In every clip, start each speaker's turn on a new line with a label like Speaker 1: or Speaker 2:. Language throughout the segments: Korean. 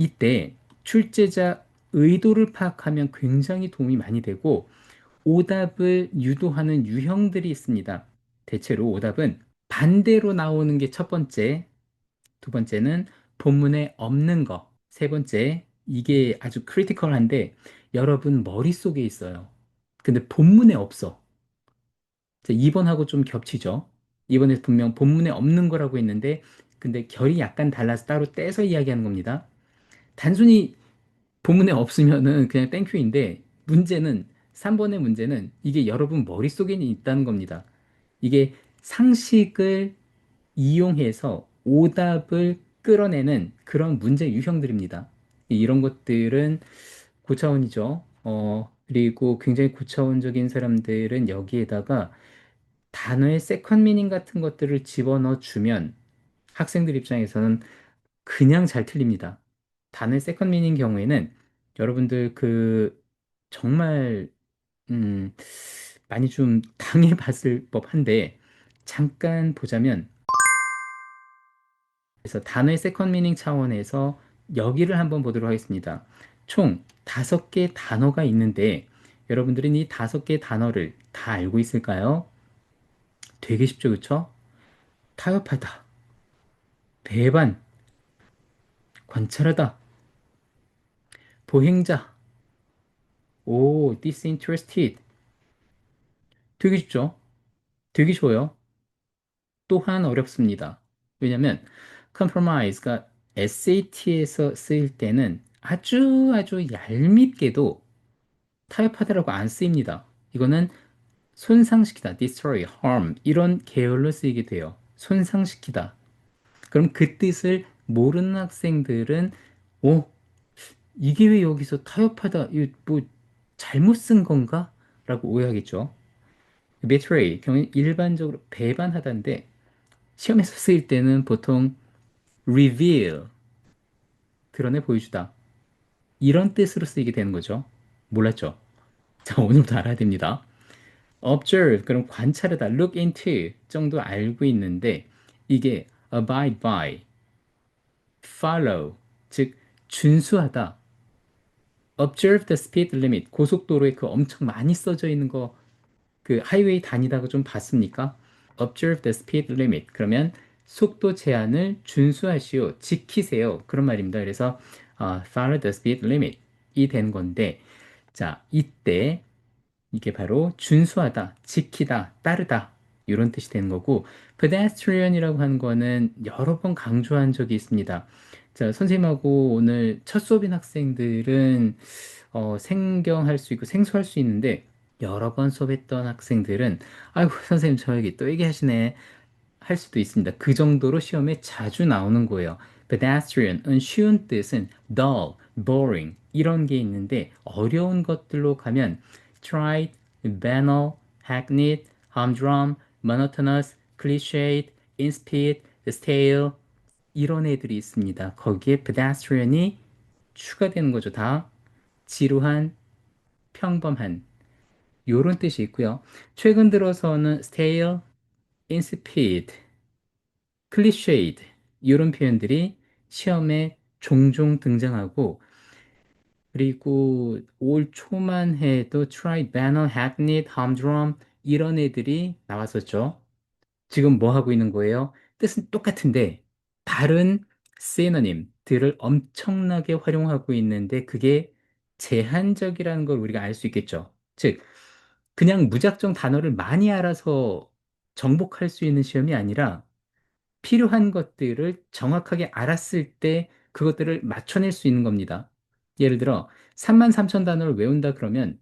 Speaker 1: 이때 출제자 의도를 파악하면 굉장히 도움이 많이 되고 오답을 유도하는 유형들이 있습니다. 대체로 오답은 반대로 나오는 게 첫 번째, 두 번째는 본문에 없는 거, 세 번째, 이게 아주 크리티컬한데 여러분 머릿속에 있어요. 근데 본문에 없어. 자, 2번하고 좀 겹치죠. 이번에 분명 본문에 없는 거라고 했는데 근데 결이 약간 달라서 따로 떼서 이야기하는 겁니다. 단순히 본문에 없으면은 그냥 땡큐인데 문제는 3번의 문제는 이게 여러분 머릿속에 있다는 겁니다. 이게 상식을 이용해서 오답을 끌어내는 그런 문제 유형들입니다. 이런 것들은 고차원이죠. 어, 그리고 굉장히 고차원적인 사람들은 여기에다가 단어의 세컨 미닝 같은 것들을 집어넣어 주면 학생들 입장에서는 그냥 잘 틀립니다. 단어의 세컨 미닝 경우에는 여러분들 그 정말 음, 많이 좀 당해봤을 법한데 잠깐 보자면 그래서 단어의 세컨 미닝 차원에서 여기를 한번 보도록 하겠습니다. 총 다섯 개 단어가 있는데 여러분들은 이 다섯 개 단어를 다 알고 있을까요? 되게 쉽죠, 그쵸? 타협하다, 배반, 관찰하다, 보행자, 오, disinterested. 되게 쉽죠? 되게 쉬워요. 또한 어렵습니다. 왜냐면 compromise가 SAT에서 쓰일 때는 아주 아주 얄밉게도 타협하다라고 안 쓰입니다. 이거는 손상시키다, destroy, harm 이런 계열로 쓰이게 돼요. 손상시키다. 그럼 그 뜻을 모르는 학생들은 오, 이게 왜 여기서 타협하다, 뭐 잘못 쓴 건가? 라고 오해하겠죠. betray, 경우는 일반적으로 배반하다인데 시험에서 쓰일 때는 보통 reveal, 드러내 보여주다. 이런 뜻으로 쓰이게 되는 거죠. 몰랐죠? 자, 오늘부터 알아야 됩니다. observe, 그럼 관찰하다, look into 정도 알고 있는데 이게 abide by, follow, 즉 준수하다. Observe the speed limit, 고속도로에 그 엄청 많이 써져 있는 거 그 하이웨이 다니다가 좀 봤습니까? observe the speed limit. 그러면 속도 제한을 준수하시오, 지키세요. 그런 말입니다. 그래서 어, follow the speed limit 이 된 건데 자, 이때 이게 바로 준수하다, 지키다, 따르다 이런 뜻이 되는 거고 pedestrian이라고 하는 거는 여러 번 강조한 적이 있습니다. 자, 선생님하고 오늘 첫 수업인 학생들은 어, 생경할 수 있고 생소할 수 있는데 여러 번 수업했던 학생들은 아이고 선생님 저 여기 또 얘기하시네 할 수도 있습니다. 그 정도로 시험에 자주 나오는 거예요. pedestrian은 쉬운 뜻은 dull, boring 이런 게 있는데 어려운 것들로 가면 trite, banal, hackneyed, humdrum, monotonous, cliched, insipid, stale 이런 애들이 있습니다. 거기에 pedestrian이 추가되는 거죠. 다 지루한, 평범한 이런 뜻이 있고요. 최근 들어서는 stale, insipid, cliched 이런 표현들이 시험에 종종 등장하고 그리고 올 초만 해도 try, banal, hackneyed, humdrum 이런 애들이 나왔었죠. 지금 뭐 하고 있는 거예요? 뜻은 똑같은데 다른 시노님들을 엄청나게 활용하고 있는데 그게 제한적이라는 걸 우리가 알 수 있겠죠. 즉 그냥 무작정 단어를 많이 알아서 정복할 수 있는 시험이 아니라 필요한 것들을 정확하게 알았을 때 그것들을 맞춰낼 수 있는 겁니다. 예를 들어 33,000 단어를 외운다 그러면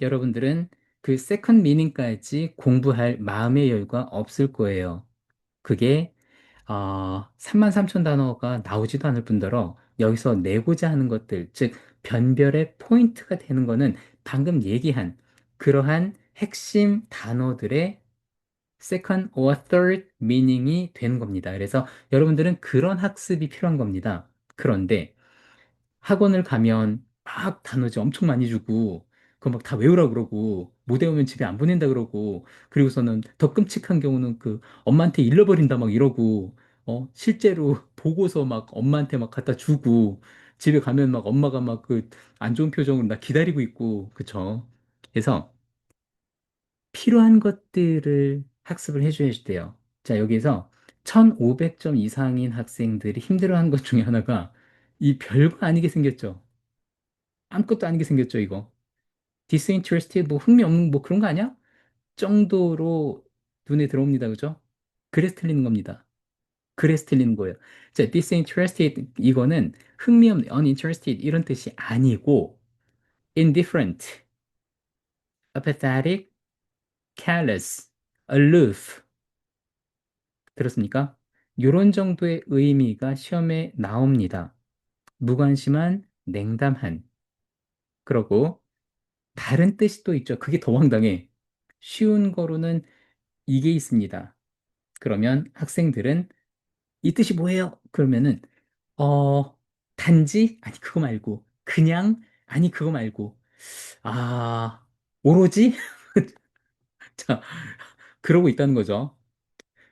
Speaker 1: 여러분들은 그 세컨 미닝까지 공부할 마음의 여유가 없을 거예요. 그게 어, 33,000 단어가 나오지도 않을 뿐더러 여기서 내고자 하는 것들, 즉 변별의 포인트가 되는 거는 방금 얘기한 그러한 핵심 단어들의 second or third meaning이 되는 겁니다. 그래서 여러분들은 그런 학습이 필요한 겁니다. 그런데 학원을 가면 막 단어지 엄청 많이 주고 그거 막 다 외우라 그러고 못 외우면 집에 안 보낸다 그러고 그리고서는 더 끔찍한 경우는 그 엄마한테 잃어버린다 막 이러고 어 실제로 보고서 막 엄마한테 막 갖다 주고 집에 가면 막 엄마가 막 그 안 좋은 표정으로 나 기다리고 있고 그쵸? 그래서 필요한 것들을 학습을 해줘야 돼요. 자, 여기서 1500점 이상인 학생들이 힘들어하는 것 중에 하나가 이 별거 아니게 생겼죠. 아무것도 아니게 생겼죠, 이거. Disinterested, 뭐 흥미 없는 뭐 그런 거 아니야? 정도로 눈에 들어옵니다. 그죠? 그래서 틀리는 겁니다. 그래서 틀리는 거예요. 자, disinterested 이거는 흥미 없는, uninterested 이런 뜻이 아니고 indifferent, apathetic, careless, aloof 들었습니까? 이런 정도의 의미가 시험에 나옵니다. 무관심한, 냉담한. 그러고 다른 뜻이 또 있죠. 그게 더 황당해. 쉬운 거로는 이게 있습니다. 그러면 학생들은 이 뜻이 뭐예요? 그러면은 어 단지 아니 그거 말고 그냥 아니 그거 말고 아 오로지 자 그러고 있다는 거죠.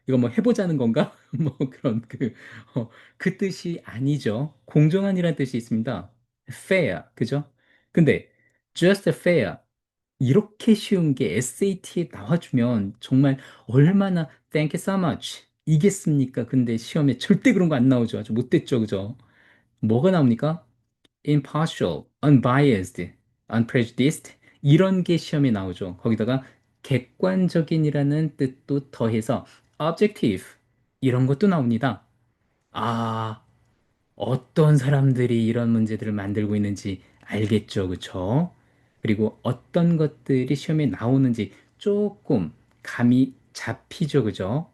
Speaker 1: 이거 뭐 해보자는 건가? 뭐 그런 그, 어, 그 뜻이 아니죠. 공정한이라는 뜻이 있습니다. fair, 그죠? 근데 just fair 이렇게 쉬운 게 SAT에 나와주면 정말 얼마나 thank you so much 이겠습니까? 근데 시험에 절대 그런 거 안 나오죠. 아주 못됐죠, 그죠? 뭐가 나옵니까? impartial, unbiased, unprejudiced 이런 게 시험에 나오죠. 거기다가 객관적인이라는 뜻도 더해서 objective 이런 것도 나옵니다. 아, 어떤 사람들이 이런 문제들을 만들고 있는지 알겠죠, 그쵸? 그리고 어떤 것들이 시험에 나오는지 조금 감이 잡히죠, 그죠?